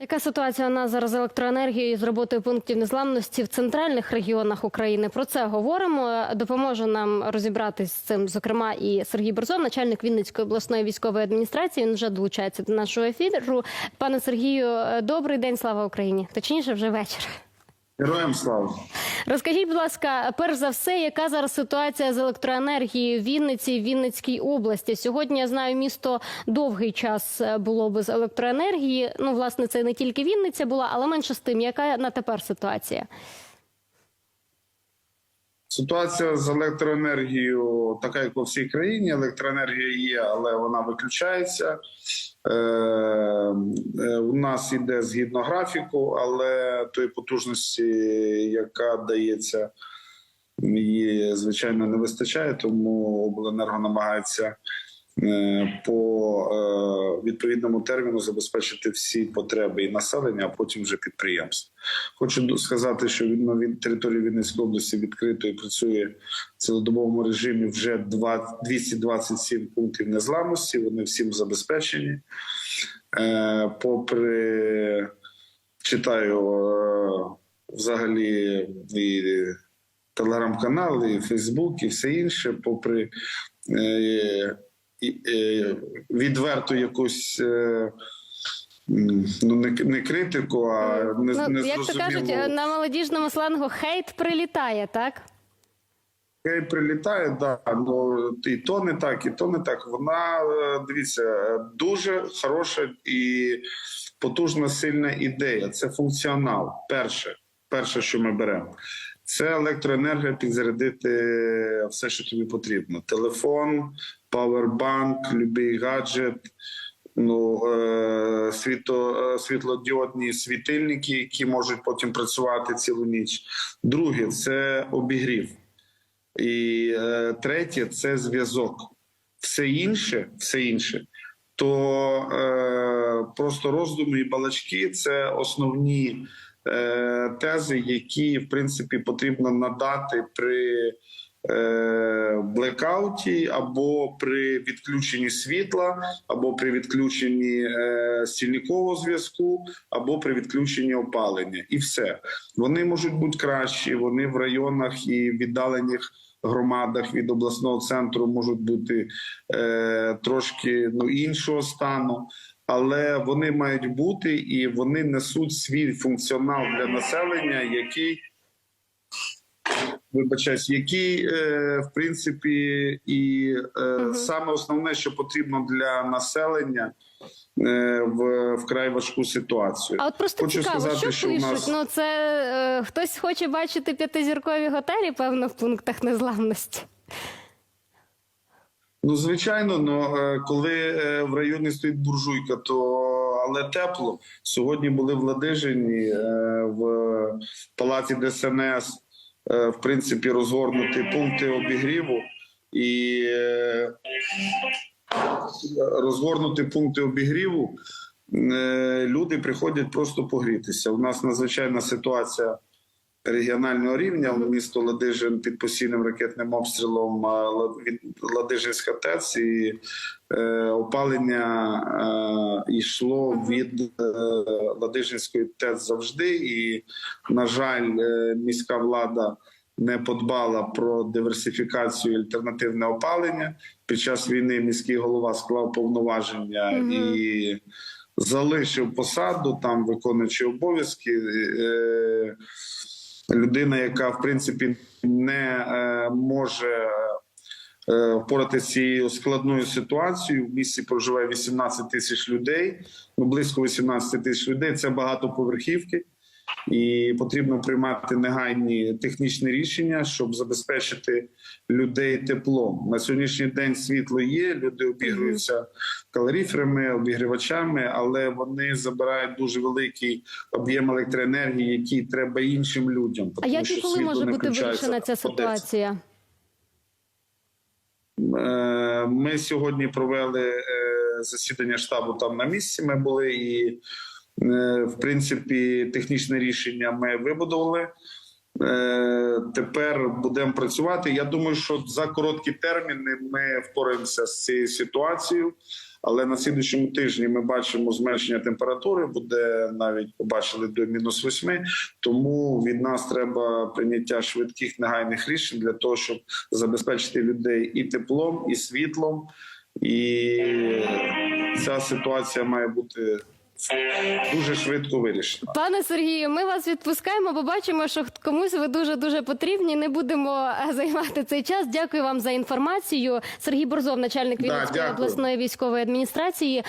Яка ситуація у нас зараз з електроенергією з роботою пунктів незламності в центральних регіонах України? Про це говоримо. Допоможе нам розібратись з цим, зокрема, і Сергій Борзов, начальник Вінницької обласної військової адміністрації. Він вже долучається до нашого ефіру. Пане Сергію, добрий день, слава Україні! Точніше, вже вечір. Героям слава. Розкажіть, будь ласка, перш за все, яка зараз ситуація з електроенергією в Вінниці в Вінницькій області? Сьогодні я знаю, місто довгий час е, було без електроенергії. Ну, власне, це не тільки Вінниця була, але менше з тим, яка на тепер ситуація? Ситуація з електроенергією така, як по всій країні. Електроенергія є, але вона виключається. Е, е, у нас йде згідно графіку, але тої потужності, яка дається, її звичайно не вистачає, тому обленерго намагається по е, відповідному терміну забезпечити всі потреби і населення, а потім вже підприємств. Хочу сказати, що на від території Вінницької області відкрито і працює в цілодобовому режимі вже 227 пунктів незламності. Вони всім забезпечені. Е, попри читаю е, взагалі і телеграм-канали, і Фейсбук, і все інше, попри е, е, відверту якусь. Е, Ну, не, не критику, а не, ну, не як то кажуть, е, на молодіжному сленгу хейт прилітає, так? Хай прилітає, да, ну і то не так, і то не так. Вона е, дивіться е, дуже хороша і потужна сильна ідея. Це функціонал. Перше, перше, що ми беремо, це електроенергія підзарядити все, що тобі потрібно: телефон, павербанк, будь-який гаджет. Ну, е, е, світлодіодні світильники, які можуть потім працювати цілу ніч. Друге це обігрів. І е, третє це зв'язок. Все інше, все інше, то е, просто роздуми і балачки це основні е, тези, які в принципі потрібно надати при е, блекауті або при відключенні світла, або при відключенні е, стільникового зв'язку, або при відключенні опалення, і все вони можуть бути кращі. Вони в районах і віддалених громадах від обласного центру можуть бути е, трошки ну іншого стану. Але вони мають бути і вони несуть свій функціонал для населення, який вибачаюсь, який е, в принципі і е, Мгм. саме основне, що потрібно для населення е, в вкрай важку ситуацію. А от просто Хочу цікаво, сказати, що, що пишуть. нас- Ну це е, хтось хоче бачити п'ятизіркові готелі, певно, в пунктах незламності. Ну, звичайно, но е, коли е, в районі стоїть буржуйка, то але тепло. Сьогодні були в Ладижині е, в палаці ДСНС, в принципі, розгорнуті пункти обігріву і розгорнуті пункти обігріву. Люди приходять просто погрітися. У нас надзвичайна ситуація регіонального рівня. Місто Ладижин під постійним ракетним обстрілом від Ладижинська ТЕЦ і е, опалення е, йшло від е, Ладижинської ТЕЦ завжди. І, на жаль, міська влада не подбала про диверсифікацію і альтернативне опалення. Під час війни міський голова склав повноваження Мгм. і залишив посаду, там виконуючи обов'язки. Е, людина, яка в принципі не е, може е, впоратися цією складною ситуацією. В місті проживає 18 тисяч людей, ну близько 18 тисяч людей. Це багатоповерхівки. І потрібно приймати негайні технічні рішення, щоб забезпечити людей теплом. На сьогоднішній день світло є. Люди обігрюються калоріферами, обігрівачами, але вони забирають дуже великий об'єм електроенергії, який треба іншим людям. А як і коли може бути вирішена ця ситуація? Е, Ми сьогодні провели е, засідання штабу там на місці. Ми були і, в принципі, технічне рішення ми вибудували. Е, Тепер будемо працювати. Я думаю, що за короткі терміни ми впораємося з цією ситуацією. Але на слідчому тижні ми бачимо зменшення температури, буде навіть побачили до мінус восьми. Тому від нас треба прийняття швидких негайних рішень для того, щоб забезпечити людей і теплом, і світлом. І ця ситуація має бути дуже швидко вирішено. Пане Сергію, ми вас відпускаємо, бо бачимо, що комусь ви дуже дуже потрібні. Не будемо е, займати цей час. Дякую вам за інформацію. Сергій Борзов, начальник Вінницької да, обласної військової адміністрації.